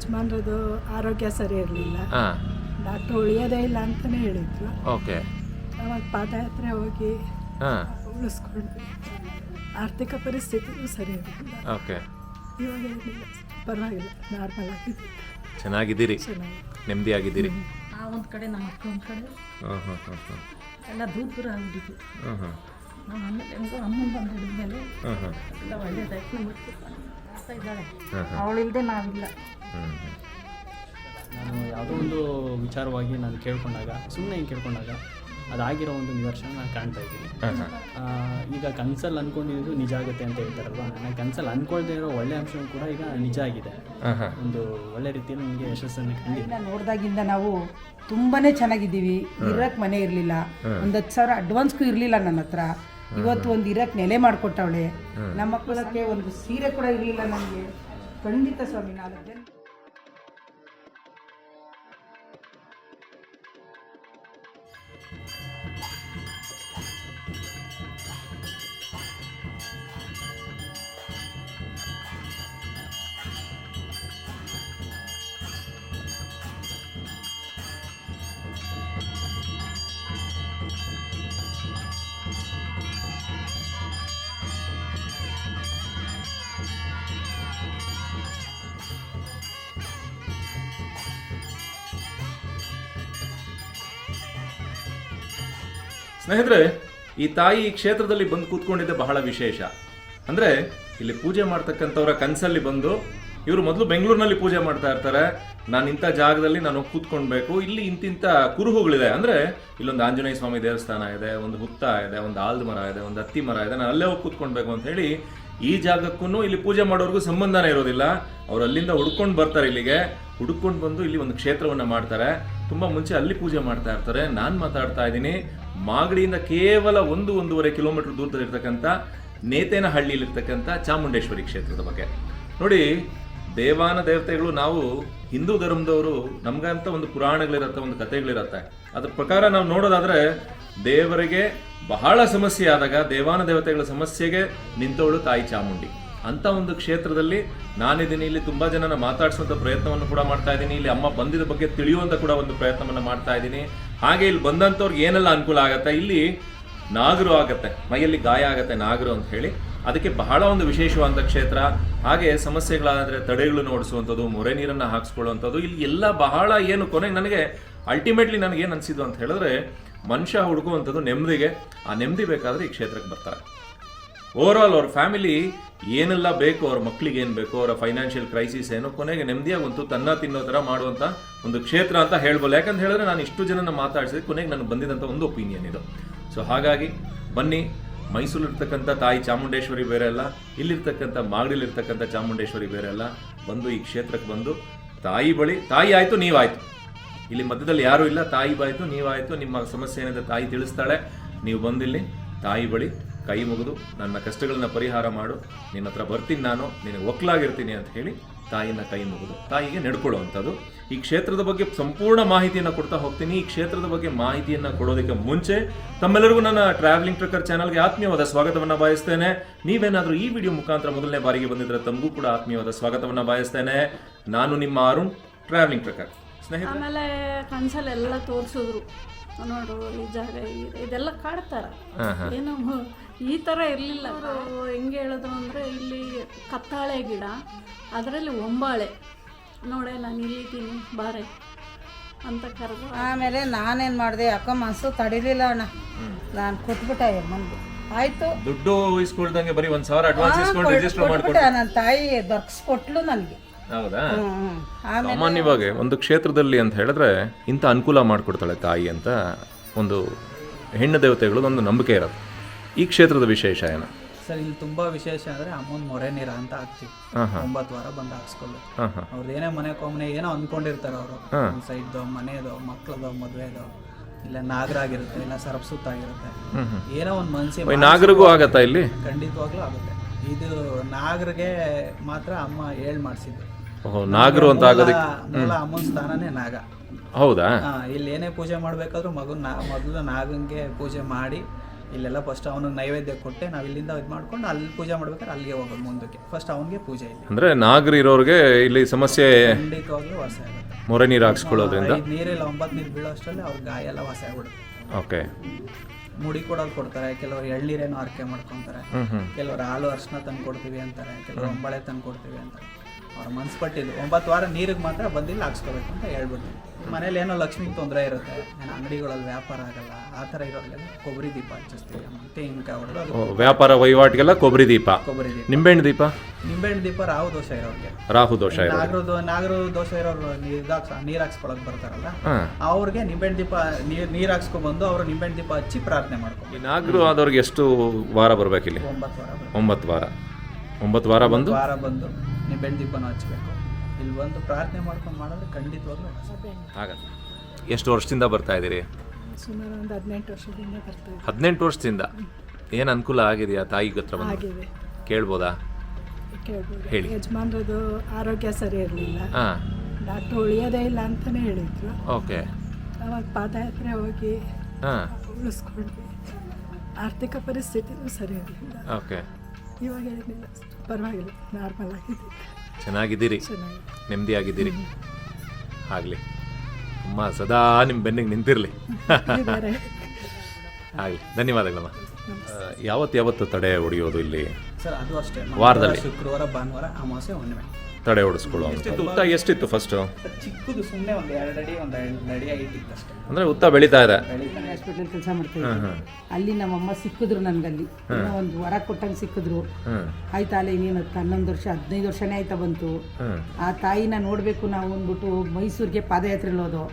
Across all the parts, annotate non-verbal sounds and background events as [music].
ಯಜಮಾನ್ರದ್ದು ಆರೋಗ್ಯ ಸರಿ ಇರಲಿಲ್ಲ. ಹಾಂ ಡಾಕ್ಟ್ರು ಉಳಿಯೋದೇ ಇಲ್ಲ ಅಂತಲೇ ಹೇಳಿದ್ರು. ಓಕೆ. ಅವಾಗ ಪಾದಯಾತ್ರೆ ಹೋಗಿ ಹಾಂ ಉಳಿಸ್ಕೊಂಡ್ವಿ. ಆರ್ಥಿಕ ಪರಿಸ್ಥಿತಿ ಸರಿ ಇರಲಿಲ್ಲ. ಓಕೆ. ಇವಾಗ ಏನಿಲ್ಲ. ಪರವಾಗಿಲ್ಲ. ನಾರ್ಮಲ್ ಆಗಿದೆ ಚೆನ್ನಾಗಿದ್ದೀರಿ. ಚೆನ್ನಾಗಿ ನೆಮ್ಮದಿಯಾಗಿದ್ದೀರಿ. ಆ ಒಂದು ಕಡೆ ನಮ್ಮ ಅಕ್ಕ ಒಂದು ಕಡೆ. ಹಾಂ ಹಾಂ ಹಾಂ ಹಾಂ ಎಲ್ಲ ದೂರ ದೂರ ಆಗ್ಬಿಟ್ಟಿದ್ವಿ. ಹಾಂ ಹಾಂ ನಾವು ಆಮೇಲೆ ಹೆಂಗೋ ಅಮ್ಮನ ಬಂದು ಹಿಡಿದ್ಮೇಲೆ ಹಾಂ ಹಾಂ ಎಲ್ಲ ಒಳ್ಳೇದಾಯ್ತು. ನಮ್ಮ ಆಗ್ತಾ ಇದ್ದಾಳೆ ಅವಳಿಲ್ಲದೆ ನಾವಿಲ್ಲ. ನಾನು ಯಾವುದೋ ಒಂದು ವಿಚಾರವಾಗಿ ನಾನು ಕೇಳ್ಕೊಂಡಾಗ ಸುಮ್ಮನೆ ಹಿಂಗೆ ಕೇಳ್ಕೊಂಡಾಗ ಅದಾಗಿರೋ ಒಂದು ನಿದರ್ಶನ ನಾನು ಕಾಣ್ತಾ ಇದ್ದೀನಿ. ಈಗ ಕನ್ಸಲ್ಲಿ ಅಂದ್ಕೊಂಡಿದ್ದು ನಿಜ ಆಗುತ್ತೆ ಅಂತ ಹೇಳ್ತಾರಲ್ವ? ನಾನು ಕನ್ಸಲ್ಲಿ ಅಂದ್ಕೊಳ್ದೇ ಇರೋ ಒಳ್ಳೆ ಅಂಶ ಕೂಡ ಈಗ ನಿಜ ಆಗಿದೆ. ಒಂದು ಒಳ್ಳೆ ರೀತಿಯಲ್ಲಿ ನನಗೆ ಯಶಸ್ಸನ್ನು ಕಂಡಿದೆ. ನೋಡಿದಾಗಿಂದ ನೋಡ್ದಾಗಿಂದ ನಾವು ತುಂಬಾನೇ ಚೆನ್ನಾಗಿದ್ದೀವಿ. ಇರೋಕ್ಕೆ ಮನೆ ಇರಲಿಲ್ಲ. ಒಂದು ಹತ್ತು ಸಾವಿರ ಅಡ್ವಾನ್ಸ್ಗೂ ಇರಲಿಲ್ಲ ನನ್ನ ಹತ್ರ. ಇವತ್ತು ಒಂದು ಇರಕ್ ನೆಲೆ ಮಾಡಿಕೊಟ್ಟವಳೆ. ನಮ್ಮ ಮಕ್ಕಳಕ್ಕೆ ಒಂದು ಸೀರೆ ಕೂಡ ಇರಲಿಲ್ಲ ನನಗೆ ಖಂಡಿತ ಸ್ವಾಮಿ ನಾಲ್ಕು ಜನ ಸ್ನೇಹಿತರೆ, ಈ ತಾಯಿ ಈ ಕ್ಷೇತ್ರದಲ್ಲಿ ಬಂದು ಕೂತ್ಕೊಂಡಿದ್ದೆ ಬಹಳ ವಿಶೇಷ. ಅಂದ್ರೆ, ಇಲ್ಲಿ ಪೂಜೆ ಮಾಡ್ತಕ್ಕಂಥವ್ರ ಕನ್ಸಲ್ಲಿ ಬಂದು, ಇವರು ಮೊದಲು ಬೆಂಗಳೂರಿನಲ್ಲಿ ಪೂಜೆ ಮಾಡ್ತಾ ಇರ್ತಾರೆ. ನಾನು ಇಂಥ ಜಾಗದಲ್ಲಿ ನಾನು ಕೂತ್ಕೊಳ್ಬೇಕು. ಇಲ್ಲಿ ಇಂತಿಂಥ ಕುರುಹುಗಳಿದೆ. ಅಂದ್ರೆ, ಇಲ್ಲೊಂದು ಆಂಜನೇಯ ಸ್ವಾಮಿ ದೇವಸ್ಥಾನ ಇದೆ, ಒಂದು ಹುತ್ತ ಇದೆ, ಒಂದು ಆಲ್ದ ಮರ ಇದೆ, ಒಂದು ಹತ್ತಿ ಮರ ಇದೆ. ನಾನು ಅಲ್ಲೇ ಹೋಗಿ ಕೂತ್ಕೊಳ್ಬೇಕು ಅಂತ ಹೇಳಿ, ಈ ಜಾಗಕ್ಕೂ ಇಲ್ಲಿ ಪೂಜೆ ಮಾಡೋರ್ಗೂ ಸಂಬಂಧನೇ ಇರೋದಿಲ್ಲ. ಅವ್ರು ಅಲ್ಲಿಂದ ಹುಡ್ಕೊಂಡು ಬರ್ತಾರೆ ಇಲ್ಲಿಗೆ. ಹುಡ್ಕೊಂಡು ಬಂದು ಇಲ್ಲಿ ಒಂದು ಕ್ಷೇತ್ರವನ್ನ ಮಾಡ್ತಾರೆ. ತುಂಬಾ ಮುಂಚೆ ಅಲ್ಲಿ ಪೂಜೆ ಮಾಡ್ತಾ ಇರ್ತಾರೆ. ನಾನು ಮಾತಾಡ್ತಾ ಇದ್ದೀನಿ. ಮಾಗಡಿಯಿಂದ ಕೇವಲ ಒಂದು ಒಂದೂವರೆ ಕಿಲೋಮೀಟರ್ ದೂರದಲ್ಲಿರ್ತಕ್ಕಂಥ ನೇತೇನಹಳ್ಳಿಯಲ್ಲಿರ್ತಕ್ಕಂಥ ಚಾಮುಂಡೇಶ್ವರಿ ಕ್ಷೇತ್ರದ ಬಗ್ಗೆ. ನೋಡಿ, ದೇವಾನ ದೇವತೆಗಳು ನಾವು ಹಿಂದೂ ಧರ್ಮದವರು, ನಮಗಂತ ಒಂದು ಪುರಾಣಗಳಿರತ್ತೆ, ಒಂದು ಕಥೆಗಳಿರತ್ತೆ. ಅದ್ರ ಪ್ರಕಾರ ನಾವು ನೋಡೋದಾದ್ರೆ, ದೇವರಿಗೆ ಬಹಳ ಸಮಸ್ಯೆ ಆದಾಗ ದೇವಾನ ದೇವತೆಗಳ ಸಮಸ್ಯೆಗೆ ನಿಂತವಳು ತಾಯಿ ಚಾಮುಂಡಿ. ಅಂತ ಒಂದು ಕ್ಷೇತ್ರದಲ್ಲಿ ನಾನಿದ್ದೀನಿ, ಇಲ್ಲಿ ತುಂಬಾ ಜನನ ಮಾತಾಡಿಸುವಂತ ಪ್ರಯತ್ನವನ್ನು ಕೂಡ ಮಾಡ್ತಾ ಇದ್ದೀನಿ, ಇಲ್ಲಿ ಅಮ್ಮ ಬಂದಿದ ಬಗ್ಗೆ ತಿಳಿಯುವಂತ ಕೂಡ ಒಂದು ಪ್ರಯತ್ನವನ್ನು ಮಾಡ್ತಾ ಇದ್ದೀನಿ. ಹಾಗೆ ಇಲ್ಲಿ ಬಂದಂತವ್ರಿಗೆ ಏನೆಲ್ಲ ಅನುಕೂಲ ಆಗತ್ತೆ? ಇಲ್ಲಿ ನಾಗರು ಆಗತ್ತೆ, ಮೈಯಲ್ಲಿ ಗಾಯ ಆಗತ್ತೆ ನಾಗರು ಅಂತ ಹೇಳಿ. ಅದಕ್ಕೆ ಬಹಳ ಒಂದು ವಿಶೇಷವಾದ ಕ್ಷೇತ್ರ. ಹಾಗೆ ಸಮಸ್ಯೆಗಳಾದ್ರೆ ತಡೆಗಳು ನೋಡಿಸುವಂಥದ್ದು, ಮೊರೆ ನೀರನ್ನ ಹಾಕ್ಸ್ಕೊಳ್ಳುವಂಥದ್ದು, ಇಲ್ಲಿ ಎಲ್ಲ ಬಹಳ ಏನು ಕೊನೆಗೆ ನನಗೆ ಅಲ್ಟಿಮೇಟ್ಲಿ ನನಗೆ ಏನು ಅನ್ಸಿದ್ದು ಅಂತ ಹೇಳಿದ್ರೆ ಮನುಷ್ಯ ಹುಡುಕುವಂಥದ್ದು ನೆಮ್ಮದಿಗೆ. ಆ ನೆಮ್ಮದಿ ಬೇಕಾದರೆ ಈ ಕ್ಷೇತ್ರಕ್ಕೆ ಬರ್ತಾರೆ. ಓವರ್ ಆಲ್ ಅವ್ರ ಫ್ಯಾಮಿಲಿ ಏನೆಲ್ಲ ಬೇಕು, ಅವ್ರ ಮಕ್ಕಳಿಗೆ ಏನು ಬೇಕು, ಅವರ ಫೈನಾನ್ಷಿಯಲ್ ಕ್ರೈಸಿಸ್ ಏನು ಕೊನೆಗೆ ನೆಮ್ಮದಿಯಾಗಿ ಒಂದು ತನ್ನ ತಿನ್ನೋ ಥರ ಮಾಡುವಂಥ ಒಂದು ಕ್ಷೇತ್ರ ಅಂತ ಹೇಳ್ಬೋದು. ಯಾಕಂತ ಹೇಳಿದ್ರೆ ನಾನು ಇಷ್ಟು ಜನನ ಮಾತಾಡಿಸಿದ್ರೆ ಕೊನೆಗೆ ನನಗೆ ಬಂದಿದ್ದಂಥ ಒಂದು ಒಪಿನಿಯನ್ ಇದು. ಸೊ ಹಾಗಾಗಿ ಬನ್ನಿ, ಮೈಸೂರಿರ್ತಕ್ಕಂಥ ತಾಯಿ ಚಾಮುಂಡೇಶ್ವರಿ ಬೇರೆ ಅಲ್ಲ, ಇಲ್ಲಿರ್ತಕ್ಕಂಥ ಮಾಗಡಿಲಿರ್ತಕ್ಕಂಥ ಚಾಮುಂಡೇಶ್ವರಿ ಬೇರೆ ಅಲ್ಲ, ಬಂದು ಈ ಕ್ಷೇತ್ರಕ್ಕೆ ಬಂದು ತಾಯಿ ಬಳಿ, ತಾಯಿ ಆಯಿತು ನೀವಾಯಿತು ಇಲ್ಲಿ ಮಧ್ಯದಲ್ಲಿ ಯಾರೂ ಇಲ್ಲ, ತಾಯಿ ಬಾಯ್ತು ನೀವಾಯಿತು ನಿಮ್ಮ ಸಮಸ್ಯೆ ಏನಿದೆ ತಾಯಿ ತಿಳಿಸ್ತಾಳೆ, ನೀವು ಬಂದಿಲ್ಲಿ, ತಾಯಿ ಬಳಿ ಕೈ ಮುಗಿದು ನನ್ನ ಕಷ್ಟಗಳನ್ನ ಪರಿಹಾರ ಮಾಡು. ನಿನ್ನ ಹತ್ರ ಬರ್ತೀನಿ ನಾನು, ನಿನಗೆ ಒಕ್ಲಾಗಿರ್ತೀನಿ ಅಂತ ಹೇಳಿ ತಾಯಿನ ಕೈ ಮುಗಿದು. ತಾಯಿಗೆ ನಡ್ಕೊಳ್ಳುವಂಥದ್ದು ಈ ಕ್ಷೇತ್ರದ ಬಗ್ಗೆ ಸಂಪೂರ್ಣ ಮಾಹಿತಿಯನ್ನು ಕೊಡ್ತಾ ಹೋಗ್ತೀನಿ. ಈ ಕ್ಷೇತ್ರದ ಬಗ್ಗೆ ಮಾಹಿತಿಯನ್ನು ಕೊಡೋದಕ್ಕೆ ಮುಂಚೆ ತಮ್ಮೆಲ್ಲರಿಗೂ ನನ್ನ ಟ್ರಾವೆಲಿಂಗ್ ಟ್ರಕ್ಕರ್ ಚಾನಲ್ಗೆ ಆತ್ಮೀಯವಾದ ಸ್ವಾಗತವನ್ನು ಬಯಸ್ತೇನೆ. ನೀವೇನಾದರೂ ಈ ವಿಡಿಯೋ ಮುಖಾಂತರ ಮೊದಲನೇ ಬಾರಿಗೆ ಬಂದಿದ್ರೆ ತಮಗೂ ಕೂಡ ಆತ್ಮೀಯವಾದ ಸ್ವಾಗತವನ್ನು ಬಯಸ್ತೇನೆ. ನಾನು ನಿಮ್ಮ ಅರುಣ್ ಟ್ರಾವೆಲಿಂಗ್ ಟ್ರಕ್ಕರ್ ಸ್ನೇಹಿತರೆ. ಆಮೇಲೆ ಕನ್ಸಲ್ಲೆಲ್ಲ ತೋರಿಸಿದ್ರು. ನೋಡು ಈ ಜಾಗ ಇದೆ ಇದೆಲ್ಲ ಕಾಡ್ತಾರ. ಏನು ಈ ಥರ ಇರಲಿಲ್ಲ. ಅವರು ಹೆಂಗೆ ಹೇಳಿದ್ರು ಅಂದರೆ ಇಲ್ಲಿ ಕತ್ತಾಳೆ ಗಿಡ ಅದರಲ್ಲಿ ಒಂಬಾಳೆ. ನೋಡೆ ನಾನು ಇಲ್ಲಿದ್ದೀನಿ ಬಾರೆ ಅಂತ ಕರೆದು ಆಮೇಲೆ ನಾನೇನು ಮಾಡಿದೆ ಅಕ್ಕ ಮನಸ್ಸು ತಡಿಲಿಲ್ಲ ಅಣ್ಣ. ನಾನು ಕೊಟ್ಬಿಟ್ಟೆ ಅಮ್ಮನ್ಗೆ. ಆಯ್ತು. ದುಡ್ಡು ಇಸ್ಕೊಳ್ದಂಗೆ ಬರೀ ಒಂದ್ ಸಾವಿರ ಅಡ್ವಾನ್ಸ್ ಇಸ್ಕೊಂಡು ರಿಜಿಸ್ಟರ್ ಮಾಡ್ಕೊಂಡೆ ನನ್ನ ತಾಯಿ ದೊರಕಿಸ್ಕೊಟ್ಲು ನನಗೆ. ಹೌದಾ? ಸಾಮಾನ್ಯವಾಗಿ ಒಂದು ಕ್ಷೇತ್ರದಲ್ಲಿ ಅಂತ ಹೇಳಿದ್ರೆ ಇಂಥ ಅನುಕೂಲ ಮಾಡಿಕೊಡ್ತಾಳೆ ತಾಯಿ ಅಂತ ಒಂದು ಹೆಣ್ಣು ದೇವತೆಗಳು ಒಂದು ನಂಬಿಕೆ ಇರೋದು. ಈ ಕ್ಷೇತ್ರದ ವಿಶೇಷ ಏನು? ಸರ್ ಇಲ್ಲಿ ತುಂಬಾ ವಿಶೇಷ ಅಂದ್ರೆ ಅಮ್ಮನ ಮೊರೆ ನೀರ ಅಂತ ಹಾಕ್ತಿವಿ. ಒಂಬತ್ತು ವಾರ ಬಂದು ಹಾಕ್ಸ್ಕೊಳ್ಳಿ ಅವ್ರದ್ದು ಏನೇ ಮನೆ ಕೊಮ್ಮನೆ ಏನೋ ಅಂದ್ಕೊಂಡಿರ್ತಾರೆ ಅವರು. ಹಾ. ಸೈಡ್ದು ಮನೆಯದು ಮದುವೆದೋ ಇಲ್ಲ ಇಲ್ಲ ನಾಗರಾಗಿರುತ್ತೆ ಇಲ್ಲ ಸರಪ್ಸುತ್ತಾಗಿರುತ್ತೆ ಏನೋ ಒಂದು ಮನ್ಸಿ ನಾಗರಿಗೂ ಆಗತ್ತಾ ಇಲ್ಲಿ? ಖಂಡಿತವಾಗ್ಲೂ ಆಗುತ್ತೆ. ಇದು ನಾಗರಿಗೆ ಮಾತ್ರ ಅಮ್ಮ ಹೇಳ್ ಮಾಡಿಸಿದ್ದು. ಓಹೋ ನಾಗರು ಅಂತ ಆಗೋದಕ್ಕೆ ಮೂಲ ಅಮ್ಮನ ಸ್ಥಾನನೇ ನಾಗ. ಹೌದಾ? ಹಾ, ಇಲ್ಲಿ ಏನೇ ಪೂಜೆ ಮಾಡ್ಬೇಕಾದ್ರೂ ಮಗನ್ ನಾ ಮೊದಲು ನಾಗಂಗೆ ಪೂಜೆ ಮಾಡಿ ಇಲ್ಲೆಲ್ಲ ಫಸ್ಟ್ ಅವನಿಗೆ ನೈವೇದ್ಯ ಕೊಟ್ಟೆ ನಾವು ಇಲ್ಲಿಂದ ಇದು ಮಾಡ್ಕೊಂಡು ಅಲ್ಲಿ ಪೂಜೆ ಮಾಡ್ಬೇಕಾದ್ರೆ ಅಲ್ಲಿಗೆ ಹೋಗೋದು ಮುಂದಕ್ಕೆ. ಫಸ್ಟ್ ಅವನಿಗೆ ಪೂಜೆ ಇಲ್ಲಿ. ಅಂದ್ರೆ ನಾಗರಿ ಇರೋರಿಗೆ ಇಲ್ಲಿ ಸಮಸ್ಯೆ ಖಂಡಿತವಾಗ್ಲೂ ವಾಸ ಆಗುತ್ತೆ. ಮೊರೆ ನೀರು ಹಾಕ್ಸ್ಕೊಳ್ಳೋದ್ರಿಂದ? ಐದು ನೀರಿಲ್ಲ ಒಂಬತ್ತು ನೀರು ಬೀಳೋ ಅಷ್ಟರಲ್ಲಿ ಅವ್ರ ಗಾಯ ಎಲ್ಲ ವಾಸ ಆಗ್ಬಿಡುತ್ತೆ. ಓಕೆ. ಮುಡಿ ಕೊಡೋದು ಕೊಡ್ತಾರೆ. ಕೆಲವರು ಎಳ್ನೀರೇನೋ ಆರಕೆ ಮಾಡ್ಕೊಂತಾರೆ. ಹ್ಮ್ ಹ್ಮ್. ಕೆಲವರು ಹಾಲು ಅರ್ಶನ ತಂದು ಕೊಡ್ತೀವಿ ಅಂತಾರೆ. ಕೆಲವರು ಒಂಬಳೆ ತಂದು ಕೊಡ್ತೀವಿ ಅಂತಾರೆ. ಅವ್ರ ಮನ್ಸು ಪಟ್ಟಿದ್ದು ಒಂಬತ್ತು ವಾರ ನೀರಿಗೆ ಮಾತ್ರ ಬಂದಿಲ್ಲ ಹಾಕ್ಸ್ಕೋಬೇಕು ಅಂತ ಹೇಳ್ಬಿಡ್ತೀವಿ ಮನೇಲಿ ಏನೋ ಲಕ್ಷ್ಮಿಗೆ ತೊಂದರೆ ಇರುತ್ತೆ. ಏನೋ ಅಂಗಡಿಗಳಲ್ಲಿ ವ್ಯಾಪಾರ ಆಗಲ್ಲ ಆ ಥರ ಇರೋರಿಗೆಲ್ಲ ಕೊಬ್ಬರಿ ದೀಪ ಹಚ್ಚಿಸ್ತೀವಿ. ಮತ್ತೆ ಹಿಂಗೆ ಹೊಡೆದು ಅದು ವ್ಯಾಪಾರ ವಹಿವಾಟಿಗೆಲ್ಲ ಕೊಬ್ಬರಿ ದೀಪ. ಕೊಬ್ಬರಿ ದೀಪ. ನಿಂಬೆಹಣ್ಣು ದೀಪ? ನಿಂಬೆಹಣ್ಣು ದೀಪ ರಾಹು ದೋಷ ಇರೋರಿಗೆ. ರಾಹು ದೋಷ ಇರೋದು ನಾಗರದು ನಾಗರ ದೋಷ ಇರೋರು ನೀರು ಹಾಕ್ಸ್ ನೀರು ಹಾಕ್ಸ್ಕೊಳಕ್ ಬರ್ತಾರಲ್ಲ ಹಾಂ. ಅವ್ರಿಗೆ ನಿಂಬೆಹಣ್ಣು ದೀಪ ನೀರು ನೀರು ಹಾಕ್ಸ್ಕೊಬಂದು ಅವರು ನಿಂಬೆಹಣ್ಣು ದೀಪ ಹಚ್ಚಿ ಪ್ರಾರ್ಥನೆ ಮಾಡ್ಕೊಂಡು ಈ ನಾಗರು ಆದವ್ರಿಗೆ ಎಷ್ಟು ವಾರ ಬರ್ಬೇಕಿಲ್ಲಿ? ಒಂಬತ್ತು ವಾರ ಒಂಬತ್ತು ವಾರ. ಒಂಬತ್ತು ವಾರ ಬಂದು? ವಾರ ಬಂದು. ನಿಂಬೆಹಣ್ಣು ದೀಪನ ಹಚ್ಚಬೇಕು ಇಲ್ಲಿ ಬಂದು ಪ್ರಾರ್ಥನೆ ಮಾಡ್ಕೊಂಡು ಮಾಡಿದ್ರೆ ಖಂಡಿತವಾಗ್ಲೂ ಆಗತ್ತೆ ಎಷ್ಟು ವರ್ಷದಿಂದ ಬರ್ತಾ ಇದ್ದೀರಿ? ಸುಮಾರು ಒಂದು ಹದಿನೆಂಟು ವರ್ಷದಿಂದ ಬರ್ತಾ ಹದಿನೆಂಟು ವರ್ಷದಿಂದ? ಏನು ಅನುಕೂಲ ಆಗಿದೆಯಾ ತಾಯಿ ಹತ್ರ ಬಂದು? ಆಗಿದೆ. ಕೇಳ್ಬೋದಾ? ಕೇಳ್ಬೋದು. ಹೇಳಿ. ಯಜಮಾನ್ರದ್ದು ಆರೋಗ್ಯ ಸರಿ ಇರಲಿಲ್ಲ. ಹಾಂ. ಡಾಕ್ಟ್ರು ಉಳಿಯೋದೇ ಇಲ್ಲ ಅಂತಲೇ ಹೇಳಿದ್ರು. ಓಕೆ. ಅವಾಗ ಪಾದಯಾತ್ರೆ ಹೋಗಿ ಹಾಂ. ಉಳಿಸ್ಕೊಂಡ್ವಿ. ಆರ್ಥಿಕ ಪರಿಸ್ಥಿತಿನೂ ಸರಿ ಇರಲಿಲ್ಲ. ಓಕೆ. ಇವಾಗ ಏನಿಲ್ಲ. ಪರವಾಗಿಲ್ಲ ನಾರ್ಮಲ್ ಆಗಿದೆ ಚೆನ್ನಾಗಿದ್ದೀರಿ. ಚೆನ್ನಾಗಿ ನೆಮ್ಮದಿಯಾಗಿದ್ದೀರಿ. ಆಗಲಿ. ಅಮ್ಮ ಸದಾ ನಿಮ್ಮ ಬೆನ್ನಿಗೆ ನಿಂತಿರಲಿ. ಇದ್ದಾರೆ. ಆಗಲಿ. ಧನ್ಯವಾದಗಳಮ್ಮ. ಯಾವತ್ತು ಯಾವತ್ತು ತಡೆ ಹೊಡೆಯೋದು ಇಲ್ಲಿ? ಸರ್ ಅದು ಅಷ್ಟೇ. ವಾರದಲ್ಲಿ? ಶುಕ್ರವಾರ ಭಾನುವಾರ ಅಮಾವಾಸ್ಯೆ ಹುಣ್ಣಿಮೆ. ತಡೆ ಹೊಡಿಸ್ಕೊಳ್ಳೋ ಎಷ್ಟಿತ್ತು? ಉತ್ತ ಎಷ್ಟಿತ್ತು ಫಸ್ಟು ಚಿಕ್ಕದು ಸುಮ್ಮನೆ ಒಂದು ಎರಡು ಅಡಿ ಒಂದು ಎರಡು ಅಡಿ ಅಷ್ಟೇ. ಅಂದರೆ ಉತ್ತ ಬೆಳೀತಾ ಇದೆ. ಬೆಳಿತಾನೆ ಹಾಸ್ಪಿಟ್ಲಲ್ಲಿ ಕೆಲಸ ಅಲ್ಲಿ ನಮ್ಮಮ್ಮ ಸಿಕ್ಕಿದ್ರು ನನಗಲ್ಲಿ. ಏನೋ ಒಂದು ವರ ಕೊಟ್ಟಂಗೆ ಸಿಕ್ಕಿದ್ರು. ಆಯ್ತಾ ಅಲ್ಲ ಇನ್ನೇನು ಹನ್ನೊಂದು ವರ್ಷ ಹದಿನೈದು ವರ್ಷನೇ ಆಯ್ತಾ ಬಂತು. ಆ ತಾಯಿನ ನೋಡಬೇಕು ನಾವು ಅಂದ್ಬಿಟ್ಟು ಮೈಸೂರಿಗೆ ಪಾದಯಾತ್ರೆಲಿ ಹೋದೋ.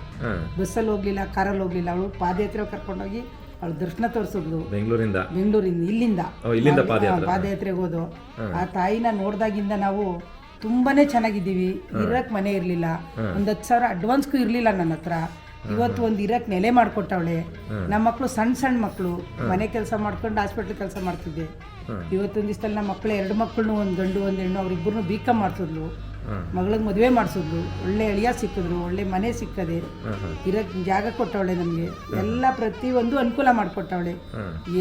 ಬಸ್ಸಲ್ಲಿ ಹೋಗ್ಲಿಲ್ಲ ಕಾರಲ್ಲಿ ಹೋಗ್ಲಿಲ್ಲ. ಅವಳು ಪಾದಯಾತ್ರೆ ಕರ್ಕೊಂಡೋಗಿ ಅವಳು ದರ್ಶನ ತೋರಿಸಿದ್ಲು. ಬೆಂಗಳೂರಿಂದ? ಬೆಂಗಳೂರಿಂದ ಇಲ್ಲಿಂದ. ಓ, ಇಲ್ಲಿಂದ ಅಲ್ಲಿ- ಪಾದಯಾತ್ರೆ. ಆ, ಪಾದಯಾತ್ರೆಗೆ ಹೋದೋ. ಆ ತಾಯಿನ ನೋಡ್ದಾಗಿಂದ ನಾವು ತುಂಬಾನೇ ಚೆನ್ನಾಗಿದ್ದೀವಿ. ಇರಕ್ ಮನೆ ಇರ್ಲಿಲ್ಲ. ಒಂದ್ ಹತ್ತು ಸಾವಿರ ಅಡ್ವಾನ್ಸ್ಗೂ ಇರ್ಲಿಲ್ಲ ನನ್ನ ಹತ್ರ. ಇವತ್ತು ಒಂದು ಇರಕ್ ನೆಲೆ ಮಾಡ್ಕೊಟ್ಟವಳೆ. ನಮ್ಮ ಮಕ್ಕಳು ಸಣ್ಣ ಸಣ್ಣ ಮಕ್ಕಳು ಮನೆ ಕೆಲಸ ಮಾಡ್ಕೊಂಡು ಹಾಸ್ಪಿಟ್ಲ್ ಕೆಲಸ ಮಾಡ್ತಿದ್ದೆ. ಇವತ್ತೊಂದು ದಿವಸದಲ್ಲಿ ನಮ್ಮ ಮಕ್ಕಳು ಎರಡು ಮಕ್ಕಳನ್ನು ಒಂದು ಗಂಡು ಒಂದು ಹೆಣ್ಣು ಅವ್ರಿಬ್ಬರನ್ನು ಬಿ ಕಾಮ್ ಮಾಡ್ಸಿದ್ಲು ಮಗಳಿಗೆ ಮದುವೆ ಮಾಡಿಸಿದ್ರು ಒಳ್ಳೆ ಅಳಿಯ ಸಿಕ್ಕಿದ್ರು ಒಳ್ಳೆ ಮನೆ ಸಿಕ್ಕದೆ. ಇರಕ್ ಜಾಗ ಕೊಟ್ಟವಳೆ ನಮಗೆ. ಎಲ್ಲ ಪ್ರತಿಯೊಂದು ಅನುಕೂಲ ಮಾಡಿಕೊಟ್ಟವಳೆ.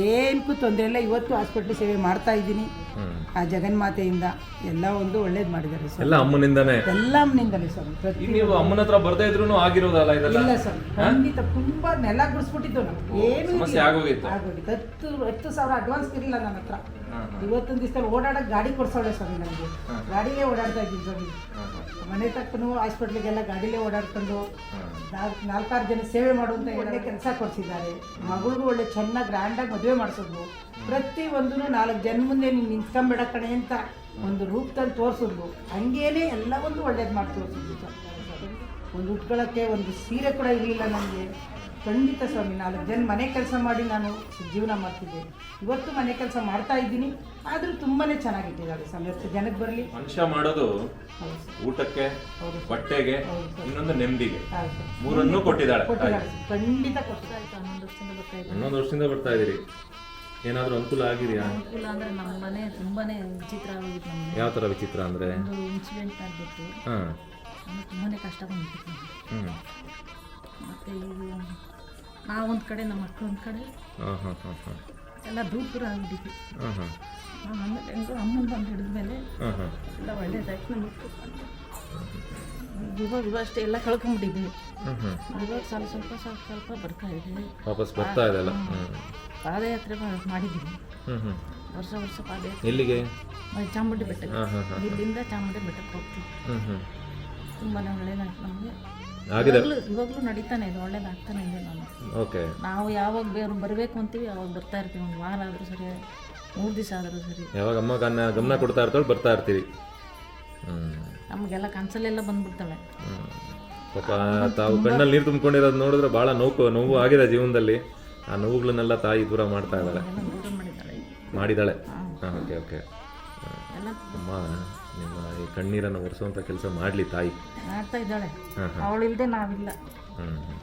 ಏನಕ್ಕೂ ತೊಂದರೆ ಇಲ್ಲ. ಇವತ್ತು ಹಾಸ್ಪಿಟ್ಲ್ ಸೇವೆ ಮಾಡ್ತಾ ಇದ್ದೀನಿ. ಆ ಜಗನ್ಮಾತೆಯಿಂದ ಎಲ್ಲ ಒಂದು ಒಳ್ಳೇದು ಮಾಡಿದ್ದಾರೆ ಸರ್. ಎಲ್ಲ ಅಮ್ಮನಿಂದನೇ. ಎಲ್ಲ ಅಮ್ಮನಿಂದಲೇ ಸರ್. ಪ್ರತಿ ನೀವು ಅಮ್ಮನ ಹತ್ರ ಬರ್ತಾ ಇದ್ರು ಆಗಿರೋದಲ್ಲ ಇದೆಲ್ಲ? ಇಲ್ಲ ಸರ್. ಖಂಡಿತ ತುಂಬಾ ನೆಲ ಗುಡಿಸ್ಬಿಟ್ಟಿದ್ದು ನಾವು. ಏನು ಸಮಸ್ಯೆ ಆಗೋಗಿತ್ತು. ಆಗೋಗಿತ್ತು. ಹತ್ತು ಹತ್ತು ಸಾವಿರ ಅಡ್ವಾನ್ಸ್ ಇರಲಿಲ್ಲ ನನ್ನ ಹತ್ರ ಇವತ್ತೊಂದು ದಿವಸದಲ್ಲಿ ಓಡಾಡಕ್ಕೆ ಗಾಡಿ ಕೊಡ್ಸೋಳೆ ಸರ್ ನನಗೆ ಗಾಡಿಲೇ ಓಡಾಡ್ತಾ ಇದ್ದೀವಿ ಸರ್ ಮನೆ ತಕ್ಕನು ಹಾಸ್ಪಿಟ್ಲಿಗೆಲ್ಲ ಗಾಡಿಲೇ ಓಡಾಡ್ಕೊಂಡು ನಾಲ್ಕು ನಾಲ್ಕಾರು ಜನ ಸೇವೆ ಮಾಡುವಂತ ಒಳ್ಳೆ ಕೆಲಸ ಕೊಡ್ಸಿದ್ದಾರೆ. ಮಗಳಿಗೂ ಒಳ್ಳೆ ಚೆನ್ನಾಗಿ ಗ್ರ್ಯಾಂಡಾಗಿ ಮದುವೆ ಮಾಡಿಸಿದ್ರು. ಪ್ರತಿ ಒಂದೂ ನಾಲ್ಕು ಜನ ಮುಂದೆ ನೀನು ನಿಂತ್ಕೊಂಬೇಡ ಕಣೆ ಅಂತ ಒಂದು ರೂಪದಲ್ಲಿ ತೋರಿಸಿದ್ರು. ಹಂಗೇನೆ ಎಲ್ಲ ಒಂದು ಒಳ್ಳೇದು ಮಾಡಿ ತೋರಿಸಿದ್ಲು ಸರ್ ಒಂದು ಉಟ್ಕೊಳ್ಳೋಕ್ಕೆ ಒಂದು ಸೀರೆ ಕೂಡ ಇರಲಿಲ್ಲ ನನಗೆ ಖಂಡಿತ ಸ್ವಾಮಿ ನಾಲ್ಕು ಜನ ಮನೆ ಕೆಲಸ ಮಾಡಿ ನಾನು ಜೀವನ ಮಾಡ್ತಿದ್ದೆ ಇವತ್ತು ಮನೆ ಕೆಲಸ ಮಾಡ್ತಾ ಇದ್ದೀನಿ. ಆದರೂ ತುಂಬಾ ಚೆನ್ನಾಗಿಟ್ಟಿದ್ದಾರೆ ಸ್ವಾಮಿ. ಎಷ್ಟು ಜನಕ್ಕೆ ಬರಲಿ. ಮನುಷ್ಯ ಮಾಡೋದು ಊಟಕ್ಕೆ ಬಟ್ಟೆಗೆ ಇನ್ನೊಂದು ನೆಮ್ಮದಿಗೆ. ಮೂರನ್ನು ಕೊಟ್ಟಿದ್ದಾಳೆ. ಖಂಡಿತ ಕೊಟ್ಟಿದ್ದಾರೆ ಹನ್ನೊಂದು ವರ್ಷದಿಂದ ಬರ್ತಾ ಇದ್ದೀರಿ. ಏನಾದರೂ ಅನುಕೂಲ ಆಗಿದೆಯಾ? ಅನುಕೂಲ ಅಂದರೆ ನಮ್ಮ ಮನೆ ತುಂಬಾನೇ ವಿಚಿತ್ರ ಆಗಿತ್ತು ಯಾವ ಥರ ವಿಚಿತ್ರ ಅಂದರೆ? ಒಂದು ಇನ್ಸಿಡೆಂಟ್ ಆಗಿತ್ತು ಹಾಂ. ತುಂಬಾನೇ ತುಂಬಾ ಕಷ್ಟ ಬಂದಿತ್ತು ಹ್ಮ್. ಹ್ಞೂ ಮತ್ತು ಈಗ ನಾವೊಂದು ಕಡೆ ನಮ್ಮ ಮಕ್ಕಳು ಒಂದು ಕಡೆ. ಹಾಂ ಹಾಂ ಹಾಂ ಹಾಂ. ಎಲ್ಲ ದೂರ ದೂರ ಆಗಿಬಿಟ್ಟಿದ್ವಿ. ಹಾಂ ಹಾಂ. ಆಮೇಲೆ ಹೆಂಗೋ ಅಮ್ಮನ ಬಂದು ಹಿಡಿದ್ಮೇಲೆ ಹಾಂ ಹಾಂ. ಎಲ್ಲ ಒಳ್ಳೇದಾಯ್ತು ನಮಗೆ. ಇವಾಗ ಇವಷ್ಟೇ ಎಲ್ಲ ಕಳ್ಕೊಂಡ್ಬಿಟ್ಟಿದ್ವಿ ಹ್ಞೂ ಹ್ಞೂ ಇವಾಗ ಸ್ವಲ್ಪ ಸ್ವಲ್ಪ ಸ್ವಲ್ಪ ಸ್ವಲ್ಪ ಬರ್ತಾ ಇದೆ. ವಾಪಸ್ ಬರ್ತಾ ಇದೆಲ್ಲ ಪಾದಯಾತ್ರೆ ಮಾ- ಮಾಡಿದ್ದೀವಿ ವರ್ಷ ವರ್ಷ ಪಾದಯಾತ್ರೆ. ಎಲ್ಲಿಗೆ? ಚಾಮುಂಡಿ ಬೆಟ್ಟಕ್ಕೆ. ಇಲ್ಲಿಂದ ಚಾಮುಂಡಿ ಬೆಟ್ಟಕ್ಕೆ ಹೋಗ್ತೀವಿ. ತುಂಬಾನೇ ಹ್ಞೂ ತುಂಬಾ ಒಳ್ಳೇದಾಯ್ತು ನಮಗೆ. ಆಗಿದೆ. ಇವಾಗಲೂ ನಡೀತಾನೆ ಇದು ಒಳ್ಳೇದಾಗ್ತಾನೆ ಇದೆ ನಾನು. ಓಕೆ. ನಾವು ಯಾವಾಗ ಬೇರೆ ಬರಬೇಕು ಅಂತೀವಿ ಯಾವಾಗ ಬರ್ತಾ ಇರ್ತೀವಿ. ಒಂದು ವಾರ ಆದರೂ ಸರಿ ಮೂರು ದಿವಸ ಆದರೂ ಸರಿ. ಯಾವಾಗ ಅಮ್ಮ ಗಮನ ಗಮನ ಕೊಡ್ತಾ ಇರ್ತಾಳೆ ಬರ್ತಾ ಇರ್ತೀವಿ ನಮಗೆಲ್ಲ ಕನಸಲ್ಲೆಲ್ಲ ಬಂದ್ಬಿಡ್ತವೆ. ಪಾಪ ತಾವು ಕಣ್ಣಲ್ಲಿ ನೀರು ತುಂಬಿಕೊಂಡಿರೋದು ನೋಡಿದ್ರೆ ಭಾಳ ನೋವು ನೋವು ಆಗಿದೆ ಜೀವನದಲ್ಲಿ. ಆ ನೋವುಗಳನ್ನೆಲ್ಲ ತಾಯಿ ದೂರ ಮಾಡ್ತಾ ಇದ್ದಾಳೆ. ಮಾಡಿದ್ದಾಳೆ. ಮಾಡಿದಾಳೆ ಹಾಂ. Okay okay. ಅಮ್ಮ ನಿಮ್ಮ ಈ ಕಣ್ಣೀರನ್ನು ಒರೆಸುವಂಥ ಕೆಲಸ ಮಾಡಲಿ ತಾಯಿ. ಮಾಡ್ತಾ ಇದ್ದಾಳೆ. ಅವಳಿಲ್ಲದೆ ನಾವಿಲ್ಲ. ಹ್ಞೂ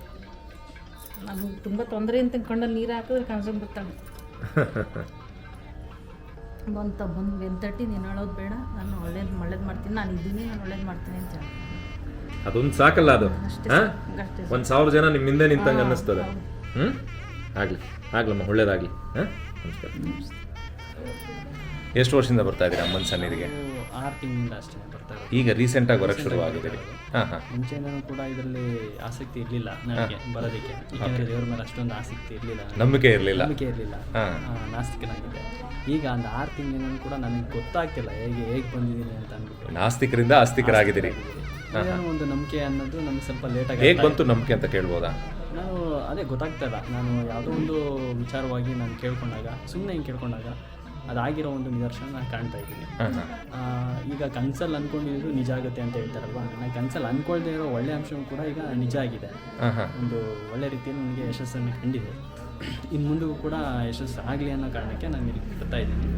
ನಮ್ಗೆ ತುಂಬ ತೊಂದರೆ ಅಂತ ಕಣ್ಣಲ್ಲಿ ನೀರು ಹಾಕಿದ್ರೆ ಕನ್ಸಮ್ ಬರ್ತಾಳೆ. [laughs] ಬಂತ ಬಂದು ಬೆಂತಟ್ಟಿ ನೀನು ಹೇಳೋದು ಬೇಡ. ನಾನು ಒಳ್ಳೇದು ಒಳ್ಳೇದು ಮಾಡ್ತೀನಿ. ನಾನು ಇದ್ದೀನಿ ನಾನು ಒಳ್ಳೇದು ಮಾಡ್ತೀನಿ ಅಂತ ಹೇಳಿ. ಅದೊಂದು ಸಾಕಲ್ಲ ಅದು. ಹಾಂ? ಅಷ್ಟೇ ಒಂದು ಸಾವಿರ ಜನ ನಿಮ್ಮ ಹಿಂದೆ ನಿಂತಂಗೆ ಅನ್ನಿಸ್ತದೆ. ಹ್ಞೂ ಆಗಲಿ ಆಗಲಮ್ಮ ಒಳ್ಳೇದಾಗಲಿ. ಹಾಂ? ನಮಸ್ಕಾರ. ಎಷ್ಟು ವರ್ಷದಿಂದ ಬರ್ತಾ ಇದ್ದೀರಾ ಅಮ್ಮನ ಸನ್ನಿಧಿಗೆ? ಆರು ತಿಂಗಳಿಂದ ಅಷ್ಟೇ ಬರ್ತಾ ಇರೋದು. ಈಗ ರೀಸೆಂಟಾಗಿ ಬರೋಕ್ಕೆ ಶುರುವಾಗಿದ್ದೀರಿ ಹಾಂ ಹಾಂ. ಮುಂಚೆನೂ ಕೂಡ ಇದರಲ್ಲಿ ಆಸಕ್ತಿ ಇರಲಿಲ್ಲ ನನಗೆ ಬರೋದಕ್ಕೆ. ಯಾಕೆಂದರೆ ದೇವ್ರ ಮೇಲೆ ಅಷ್ಟೊಂದು ಆಸಕ್ತಿ ಇರಲಿಲ್ಲ. ನಂಬಿಕೆ ಇರಲಿಲ್ಲ. ನಂಬಿಕೆ ಇರಲಿಲ್ಲ. ಹಾಂ. ನಾಸ್ತಿಕನಾಗಿದ್ದೆ. ಈಗ ಒಂದು ಆರು ತಿಂಗಳಿಂದ ಕೂಡ ನನಗೆ ಗೊತ್ತಾಗ್ತಿಲ್ಲ ಹೇಗೆ ಹೇಗೆ ಬಂದಿದ್ದೀನಿ ಅಂತ ಅಂದ್ಬಿಟ್ಟು. ನಾಸ್ತಿಕರಿಂದ ಆಸ್ತಿಕರಾಗಿದ್ದೀರಿ. ಏನೋ ಒಂದು ನಂಬಿಕೆ ಅನ್ನೋದು ನಮ್ಗೆ ಸ್ವಲ್ಪ ಲೇಟಾಗಿ ಹೇಗೆ ಬಂತು ನಂಬಿಕೆ ಅಂತ ಕೇಳ್ಬೋದಾ? ನಾನು ಅದೇ ಗೊತ್ತಾಗ್ತಾ ಇಲ್ಲ ನಾನು ಯಾವುದೋ ಒಂದು ವಿಚಾರವಾಗಿ ನಾನು ಕೇಳ್ಕೊಂಡಾಗ ಸುಮ್ಮನೆ ಹಿಂಗೆ ಕೇಳ್ಕೊಂಡಾಗ ಅದಾಗಿರೋ ಒಂದು ನಿದರ್ಶನ ನಾನು ಕಾಣ್ತಾ ಇದ್ದೀನಿ. ಈಗ ಕನ್ಸಲ್ಲಿ ಅಂದ್ಕೊಂಡಿರೋದು ನಿಜ ಆಗುತ್ತೆ ಅಂತ ಹೇಳ್ತಾರಲ್ವ? ನಾನು ಕನ್ಸಲ್ಲಿ ಅಂದ್ಕೊಳ್ದೇ ಇರೋ ಒಳ್ಳೆ ಅಂಶವೂ ಕೂಡ ಈಗ ನಿಜ ಆಗಿದೆ. ಒಂದು ಒಳ್ಳೆ ರೀತಿಯಲ್ಲಿ ನನಗೆ ಯಶಸ್ಸನ್ನು ಕಂಡಿದೆ. ಇನ್ನು ಮುಂದೆಗೂ ಕೂಡ ಯಶಸ್ಸು ಆಗಲಿ ಅನ್ನೋ ಕಾರಣಕ್ಕೆ ನಾನು ಇಲ್ಲಿ ಬರ್ತಾ ಇದ್ದೀನಿ.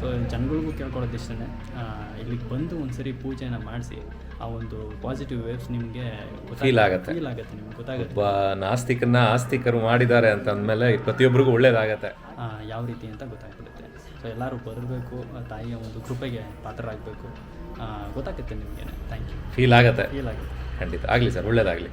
ಸೊ ಜನಗಳಿಗೂ ಕೇಳ್ಕೊಳ್ಳೋದು ಇಷ್ಟೇ ಇಲ್ಲಿಗೆ ಬಂದು ಒಂದ್ಸರಿ ಪೂಜೆನ ಮಾಡಿಸಿ ಆ ಒಂದು ಪಾಸಿಟಿವ್ ವೇವ್ಸ್ ನಿಮಗೆ ಫೀಲ್ ಆಗುತ್ತೆ. ಫೀಲ್ ಆಗುತ್ತೆ ನಿಮ್ಗೆ ಗೊತ್ತಾಗುತ್ತೆ. ಒಬ್ಬ ನಾಸ್ತಿಕನ್ನ ಆಸ್ತಿಕರು ಮಾಡಿದ್ದಾರೆ ಅಂತ ಅಂದಮೇಲೆ ಪ್ರತಿಯೊಬ್ಬರಿಗೂ ಒಳ್ಳೇದಾಗತ್ತೆ. ಯಾವ ರೀತಿ ಅಂತ ಗೊತ್ತಾಗ್ಬಿಡುತ್ತೆ. ಸೊ ಎಲ್ಲರೂ ಬರಬೇಕು ತಾಯಿಯ ಒಂದು ಕೃಪೆಗೆ ಪಾತ್ರರಾಗಬೇಕು. ಗೊತ್ತಾಗುತ್ತೆ ನಿಮಗೆ ಥ್ಯಾಂಕ್ ಯು ಫೀಲ್ ಆಗುತ್ತೆ. ಫೀಲ್ ಆಗುತ್ತೆ. ಖಂಡಿತ. ಆಗಲಿ ಸರ್ ಒಳ್ಳೇದಾಗಲಿ.